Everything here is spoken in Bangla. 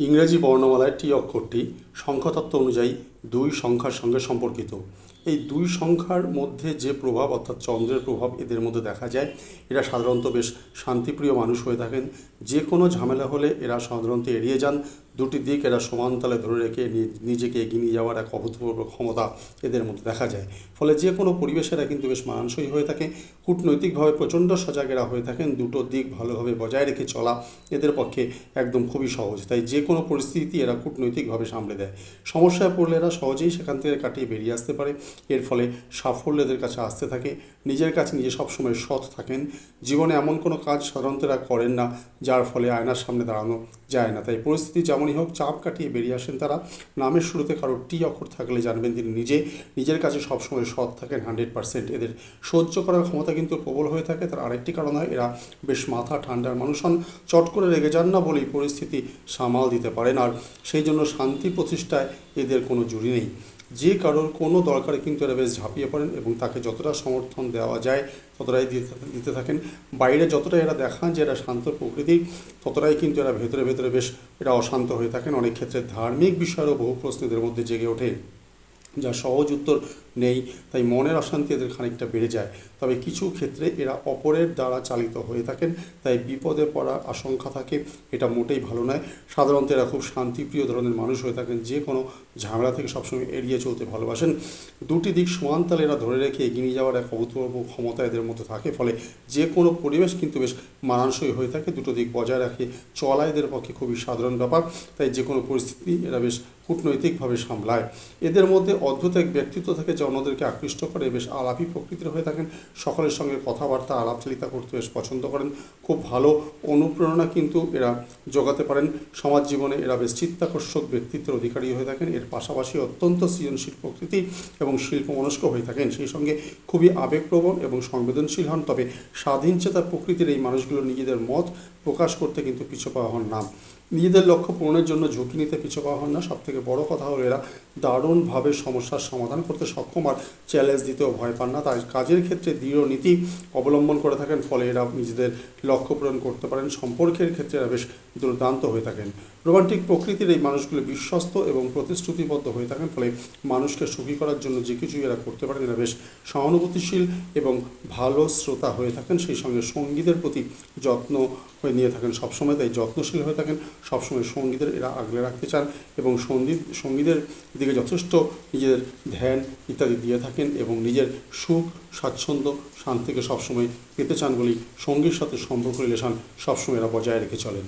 ইংরেজি বর্ণমালায় টি অক্ষরটি সংখ্যাতত্ত্ব অনুযায়ী দুই সংখ্যার সঙ্গে সম্পর্কিত। এই দুই সংখ্যার মধ্যে যে প্রভাব, অর্থাৎ চন্দ্রের প্রভাব, এদের মধ্যে দেখা যায়, এরা সাধারণত বেশ শান্তিপ্রিয় মানুষ হয়ে থাকেন। যে কোনো ঝামেলা হলে এরা সাধারণত এড়িয়ে যান। দুটি দিক এরা সমানতালে ধরে রেখে নিজেকে এগিয়ে নিয়ে যাওয়ার এক অভূতপূর্ব ক্ষমতা এদের মধ্যে দেখা যায়। ফলে যে কোনো পরিবেশে এরা কিন্তু বেশ মানানসই হয়ে থাকে। কূটনৈতিকভাবে প্রচণ্ড সজাগ এরা হয়ে থাকেন। দুটো দিক ভালোভাবে বজায় রেখে চলা এদের পক্ষে একদম খুবই সহজ। তাই যে কোনো পরিস্থিতি এরা কূটনৈতিকভাবে সামলে দেয়। সমস্যায় পড়লে এরা সহজেই সেখান থেকে কাটিয়ে বেরিয়ে আসতে পারে। এর ফলে সাফল্য এদের কাছে আসতে থাকে। নিজের কাছে নিজে সবসময় সৎ থাকেন। জীবনে এমন কোনো কাজ সাধারণত করেন না, যার ফলে আয়নার সামনে দাঁড়ানো যায় না। তাই পরিস্থিতি যেমনই হোক, চাপ কাটিয়ে বেরিয়ে আসেন তারা। নামের শুরুতে কারও টি অক্ষর থাকলে জানবেন তিনি নিজে। নিজের কাছে সবসময় সৎ থাকেন, হান্ড্রেড পার্সেন্ট। এদের সহ্য করার ক্ষমতা কিন্তু প্রবল হয়ে থাকে। তার আরেকটি কারণ হয়, এরা বেশ মাথা ঠান্ডার মানুষ হন। চট করে রেগে যান না বলেই পরিস্থিতি সামাল দিতে পারেন। আর সেই জন্য শান্তি প্রতিষ্ঠায় এদের কোনো জুড়ি নেই। যে কারোর কোনো দরকারে কিন্তু এরা বেশ ঝাঁপিয়ে পড়েন এবং তাকে যতটা সমর্থন দেওয়া যায়, ততটাই দিতে থাকেন। বাইরে যতটা এরা দেখান যে এরা শান্ত প্রকৃতির ততটাই কিন্তু এরা ভেতরে ভেতরে বেশ এরা অশান্ত হয়ে থাকেন। অনেক ক্ষেত্রে ধার্মিক বিষয়েরও বহু প্রশ্ন এদের মধ্যে জেগে ওঠে যা সহজ উত্তর নেই, তাই মনের অশান্তি এদের খানিকটা বেড়ে যায়। তবে কিছু ক্ষেত্রে এরা অপরের দ্বারা চালিত হয়ে থাকেন, তাই বিপদে পড়ার আশঙ্কা থাকে, এটা মোটেই ভালো নয়। সাধারণত এরা খুব শান্তিপ্রিয় ধরনের মানুষ হয়ে থাকেন, যে কোনো ঝামেলা থেকে সবসময় এড়িয়ে চলতে ভালোবাসেন। দুটি দিক সমানতালে এরা ধরে রেখে এগিয়ে নিয়ে যাওয়ার এক অভূতপূর্ব ক্ষমতা এদের মধ্যে থাকে, ফলে যে কোনো পরিবেশ কিন্তু বেশ মানানসই হয়ে থাকে। দুটো দিক বজায় রাখে চলা এদের পক্ষে খুবই সাধারণ ব্যাপার, তাই যে কোনো পরিস্থিতি এরা বেশ কূটনৈতিকভাবে সামলায়। এদের মধ্যে অদ্ভুত এক ব্যক্তিত্ব থাকে যা অন্যদেরকে আকৃষ্ট করে, বেশ আলাপি প্রকৃতির হয়ে থাকেন। সকলের সঙ্গে কথাবার্তা, আলাপচালিতা করতে বেশ পছন্দ করেন। খুব ভালো অনুপ্রেরণা কিন্তু এরা জোগাতে পারেন। সমাজ জীবনে এরা বেশ চিত্তাকর্ষক ব্যক্তিত্বের অধিকারী হয়ে থাকেন। এর পাশাপাশি অত্যন্ত সৃজনশীল প্রকৃতি এবং শিল্পমনস্ক হয়ে থাকেন। সেই সঙ্গে খুবই আবেগপ্রবণ এবং সংবেদনশীল হন। তবে স্বাধীনচেতা প্রকৃতির এই মানুষগুলো নিজেদের মত প্রকাশ করতে কিন্তু পিছু পাওয়া হন না। নিজেদের লক্ষ্য পূরণের জন্য ঝুঁকি নিতে পিছু পাওয়া হন না। সব থেকে বড় কথা হলো, এরা দারুণভাবে সমস্যার সমাধান করতে সক্ষম আর চ্যালেঞ্জ দিতেও ভয় পান না। তাই কাজের ক্ষেত্রে দৃঢ় নীতি অবলম্বন করে থাকেন, ফলে এরা নিজেদের লক্ষ্য পূরণ করতে পারেন। সম্পর্কের ক্ষেত্রে এরা বেশ দুর্দান্ত হয়ে থাকেন। রোমান্টিক প্রকৃতির এই মানুষগুলো বিশ্বস্ত এবং প্রতিশ্রুতিবদ্ধ হয়ে থাকেন, ফলে মানুষকে সুখী করার জন্য যে কিছুই এরা করতে পারেন, এরা বেশ সহানুভূতিশীল এবং ভালো শ্রোতা হয়ে থাকেন। সেই সঙ্গে সঙ্গীতের প্রতি যত্ন হয়ে নিয়ে থাকেন সবসময়, তাই যত্নশীল হয়ে থাকেন, সবসময় সঙ্গীতের এরা আগলে রাখতে চান এবং সংগীত সঙ্গীতের দিকে যথেষ্ট নিজেদের ধ্যান ইত্যাদি দিয়ে থাকেন এবং নিজের সুখ, স্বাচ্ছন্দ্য, শান্তিকে সবসময় পেতে চান বলেই সঙ্গীর সাথে সম্পর্ক রিলেশন সবসময় এরা বজায় রেখে চলেন।